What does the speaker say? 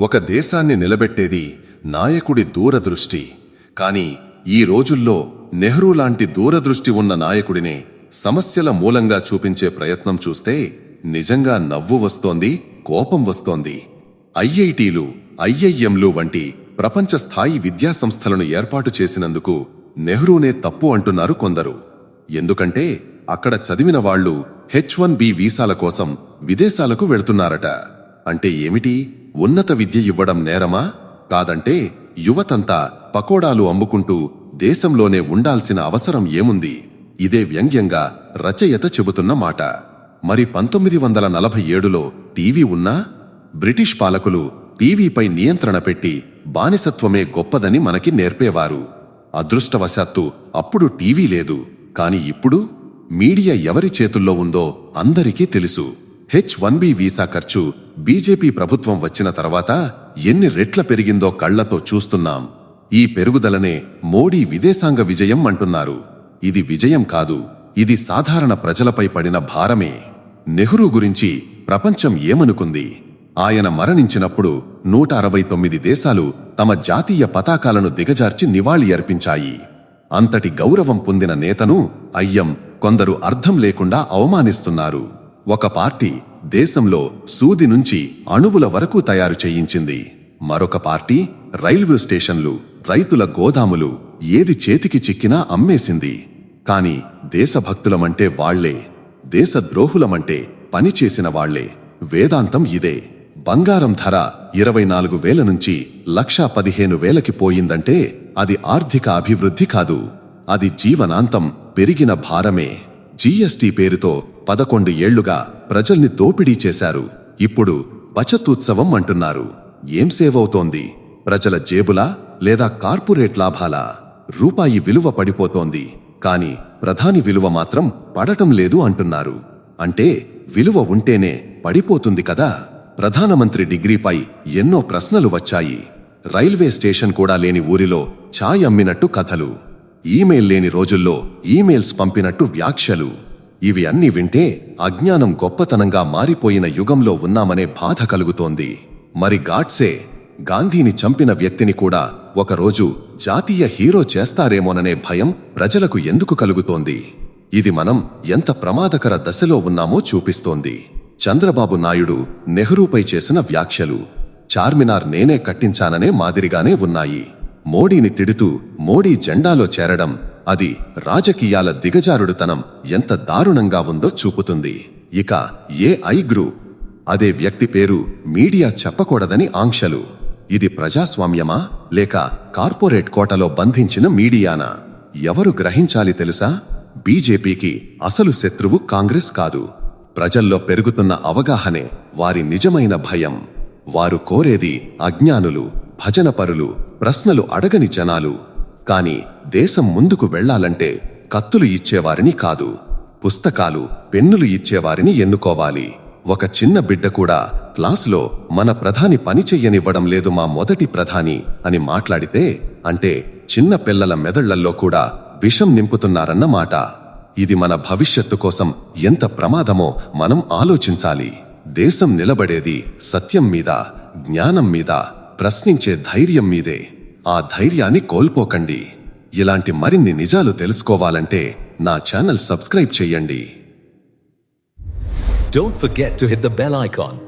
ఒక దేశాన్ని నిలబెట్టేది నాయకుడి దూరదృష్టి. కాని ఈ రోజుల్లో నెహ్రూ లాంటి దూరదృష్టి ఉన్న నాయకుడినే సమస్యల మూలంగా చూపించే ప్రయత్నం చూస్తే నిజంగా నవ్వు వస్తోంది కోపం వస్తోంది. ఐఐటీలు ఐఐఎంలు వంటి ప్రపంచ స్థాయి విద్యా సంస్థలను ఏర్పాటు చేసినందుకు నెహ్రూనే తప్పు అంటున్నారు కొందరు. ఎందుకంటే అక్కడ చదివిన వాళ్ళు హెచ్ వన్ బి వీసాల కోసం విదేశాలకు వెళ్తున్నారట. అంటే ఏమిటి? ఉన్నత విద్య ఇవ్వడం నేరమా? కాదంటే యువతంతా పకోడాలు అమ్ముకుంటూ దేశంలోనే ఉండాల్సిన అవసరం ఏముంది? ఇదే వ్యంగ్యంగా రచయిత చెబుతున్న మాట. మరి పంతొమ్మిది వందల నలభై ఏడులో టీవీ ఉన్నా? బ్రిటిష్ పాలకులు టీవీపై నియంత్రణ పెట్టి బానిసత్వమే గొప్పదని మనకి నేర్పేవారు. అదృష్టవశాత్తు అప్పుడు టీవీ లేదు. కాని ఇప్పుడు మీడియా ఎవరి చేతుల్లో ఉందో అందరికీ తెలుసు. హెచ్ వన్ బి వీసా ఖర్చు బీజేపీ ప్రభుత్వం వచ్చిన తర్వాత ఎన్ని రెట్ల పెరిగిందో కళ్ళతో చూస్తున్నాం. ఈ పెరుగుదలనే మోడీ విదేశాంగ విజయం అంటున్నారు. ఇది విజయం కాదు ఇది సాధారణ ప్రజలపై పడిన భారమే. నెహ్రూ గురించి ప్రపంచం ఏమనుకుంది? ఆయన మరణించినప్పుడు నూట అరవై తొమ్మిది దేశాలు తమ జాతీయ పతాకాలను దిగజార్చి నివాళి అర్పించాయి. అంతటి గౌరవం పొందిన నేతను అయ్యం కొందరు అర్థం లేకుండా అవమానిస్తున్నారు. ఒక పార్టీ దేశంలో సూది నుంచి అణువుల వరకు తయారు చేయించింది. మరొక పార్టీ రైల్వే స్టేషన్లు రైతుల గోదాములు ఏది చేతికి చిక్కినా అమ్మేసింది. కాని దేశభక్తులమంటే వాళ్ళే దేశద్రోహులమంటే పనిచేసిన వాళ్ళే. వేదాంతం ఇదే. బంగారం ధర ఇరవై నాలుగు వేల నుంచి లక్షా పదిహేను వేలకి పోయిందంటే అది ఆర్థిక అభివృద్ధి కాదు. అది జీవనాంతం పెరిగిన భారమే. జీఎస్టీ పేరుతో పదకొండు ఏళ్ళుగా ప్రజల్ని దోపిడీ చేశారు. ఇప్పుడు బచతుత్సవం అంటున్నారు. ఏం సేవవుతోంది? ప్రజల జేబులా లేదా కార్పొరేట్ లాభాలా? రూపాయి విలువ పడిపోతోంది. కాని ప్రధాని విలువ మాత్రం పడటం లేదు అంటున్నారు. అంటే విలువ ఉంటేనే పడిపోతుంది కదా? ప్రధానమంత్రి డిగ్రీపై ఎన్నో ప్రశ్నలు వచ్చాయి. రైల్వే స్టేషన్ కూడా లేని ఊరిలో ఛాయ్ అమ్మినట్టు కథలు. ఈమెయిల్ లేని రోజుల్లో ఈమెయిల్స్ పంపినట్టు వ్యాఖ్యలు. ఇవి అన్ని వింటే అజ్ఞానం గొప్పతనంగా మారిపోయిన యుగంలో ఉన్నామనే బాధ కలుగుతోంది. మరి గాడ్సే గాంధీని చంపిన వ్యక్తిని కూడా ఒకరోజు జాతీయ హీరో చేస్తారేమోననే భయం ప్రజలకు ఎందుకు కలుగుతోంది? ఇది మనం ఎంత ప్రమాదకర దశలో ఉన్నామో చూపిస్తోంది. చంద్రబాబు నాయుడు నెహ్రూపై చేసిన వ్యాఖ్యలు చార్మినార్ నేనే కట్టించాననే మాదిరిగానే ఉన్నాయి. మోడీని తిడుతూ మోడీ జెండాలో చేరడం అది రాజకీయాల దిగజారుడుతనం ఎంత దారుణంగా ఉందో చూపుతుంది. ఇక ఏ ఐ గ్రూ అదే వ్యక్తి పేరు మీడియా చెప్పకూడదని ఆంక్షలు. ఇది ప్రజాస్వామ్యమా? లేక కార్పొరేట్ కోటలో బంధించిన మీడియానా? ఎవరు గ్రహించాలి తెలుసా? బీజేపీకి అసలు శత్రువు కాంగ్రెస్ కాదు. ప్రజల్లో పెరుగుతున్న అవగాహనే వారి నిజమైన భయం. వారు కోరేది అజ్ఞానులు భజనపరులు ప్రశ్నలు అడగని జనాలు. కాని దేశం ముందుకు వెళ్ళాలంటే కత్తులు ఇచ్చేవారిని కాదు పుస్తకాలు పెన్నులు ఇచ్చేవారిని ఎన్నుకోవాలి. ఒక చిన్న బిడ్డ కూడా క్లాసులో మన ప్రధాని పని చెయ్యనివ్వడం లేదు మా మొదటి ప్రధాని అని మాట్లాడితే అంటే చిన్న పిల్లల మెదళ్ళల్లో కూడా విషం నింపుతున్నారన్నమాట ఇది మన భవిష్యత్తు కోసం ఎంత ప్రమాదమో మనం ఆలోచించాలి. దేశం నిలబడేది సత్యం మీద జ్ఞానం మీద ప్రశ్నించే ధైర్యం మీదే. ఆ ధైర్యాన్ని కోల్పోకండి. ఇలాంటి మరిన్ని నిజాలు తెలుసుకోవాలంటే నా ఛానల్ సబ్స్క్రైబ్ చెయ్యండి Don't forget to hit the bell icon.